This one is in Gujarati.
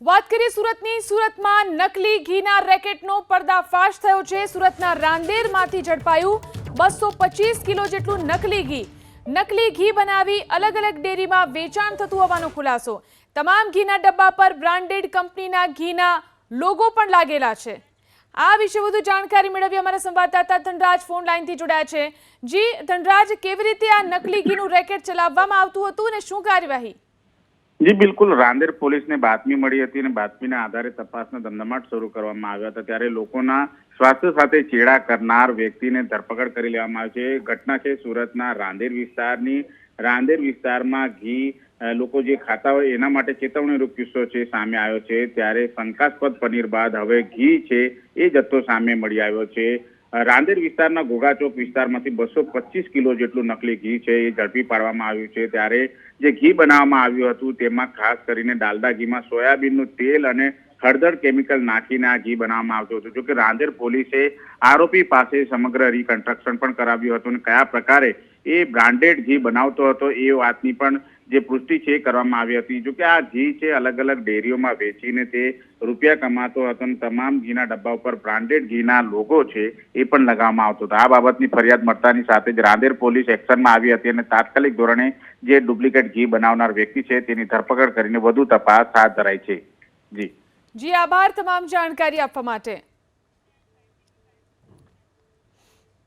વાત કરીએ સુરતની. સુરતમાં નકલી ઘીના રેકેટનો પર્દાફાશ થયો છે. સુરતના રાંદેરમાંથી ઝડપાયું બસો પચીસ કિલો જેટલું નકલી ઘી. નકલી ઘી બનાવી અલગ અલગ ડેરીમાં વેચાણ થતું હોવાનો ખુલાસો. તમામ ઘીના ડબ્બા પર બ્રાન્ડેડ કંપનીના ઘીના લોગો પણ લાગેલા છે. આ વિશે વધુ જાણકારી મેળવી અમારા સંવાદદાતા ધનરાજ ફોન લાઈનથી જોડાયા છે. જી, ધનરાજ, કેવી રીતે આ નકલી ઘીનું રેકેટ ચલાવવામાં આવતું હતું અને શું કાર્યવાહી? જી, બિલકુલ. રાંદેર પોલીસને બાતમી મળી હતી અને બાતમીના આધારે તપાસના ધમધમાટ શરૂ કરવામાં આવ્યા હતા. ત્યારે લોકોના સ્વાસ્થ્ય સાથે ચેડા કરનાર વ્યક્તિને ધરપકડ કરી લેવામાં આવી છે. ઘટના છે સુરતના રાંદેર વિસ્તારની. રાંદેર વિસ્તારમાં ઘી લોકો જે ખાતા હોય એના માટે ચેતવણીરૂપ કિસ્સો છે, સામે આવ્યો છે. ત્યારે શંકાસ્પદ પનીર બાદ હવે ઘી છે, એ જથ્થો સામે મળી આવ્યો છે. રાંદેર વિસ્તારના ઘોઘાચોક વિસ્તારમાંથી બસો પચીસ કિલો જેટલું નકલી ઘી છે, એ ઝડપી પાડવામાં આવ્યું છે. ત્યારે જે ઘી બનાવવામાં આવ્યું હતું, તેમાં ખાસ કરીને ડાલડા ઘીમાં સોયાબીનનું તેલ અને હળદર કેમિકલ નાખીને આ ઘી બનાવવામાં આવતું હતું. જોકે રાંદેર પોલીસે આરોપી પાસે સમગ્ર રિકન્સ્ટ્રક્શન પણ કરાવ્યું હતું અને કયા પ્રકારે એ બ્રાન્ડેડ ઘી બનાવતો હતો એ વાતની પણ જે પુષ્ટિ છે એ કરવામાં આવી હતી. જોકે આ ઘી છે અલગ અલગ ડેરીઓમાં વેચીને તે રૂપિયા કમાતો હતો અને તમામ ઘીના ડબ્બા ઉપર બ્રાન્ડેડ ઘીના લોગો છે એ પણ લગાવવામાં આવતો હતો. આ બાબતની ફરિયાદ મળતાની સાથે જ રાંદેર પોલીસ એક્શનમાં આવી હતી અને તાત્કાલિક ધોરણે જે ડુપ્લિકેટ ઘી બનાવનાર વ્યક્તિ છે તેની ધરપકડ કરીને વધુ તપાસ હાથ ધરાઈ છે. જી. જી આભાર તમામ જાણકારી આપવા માટે.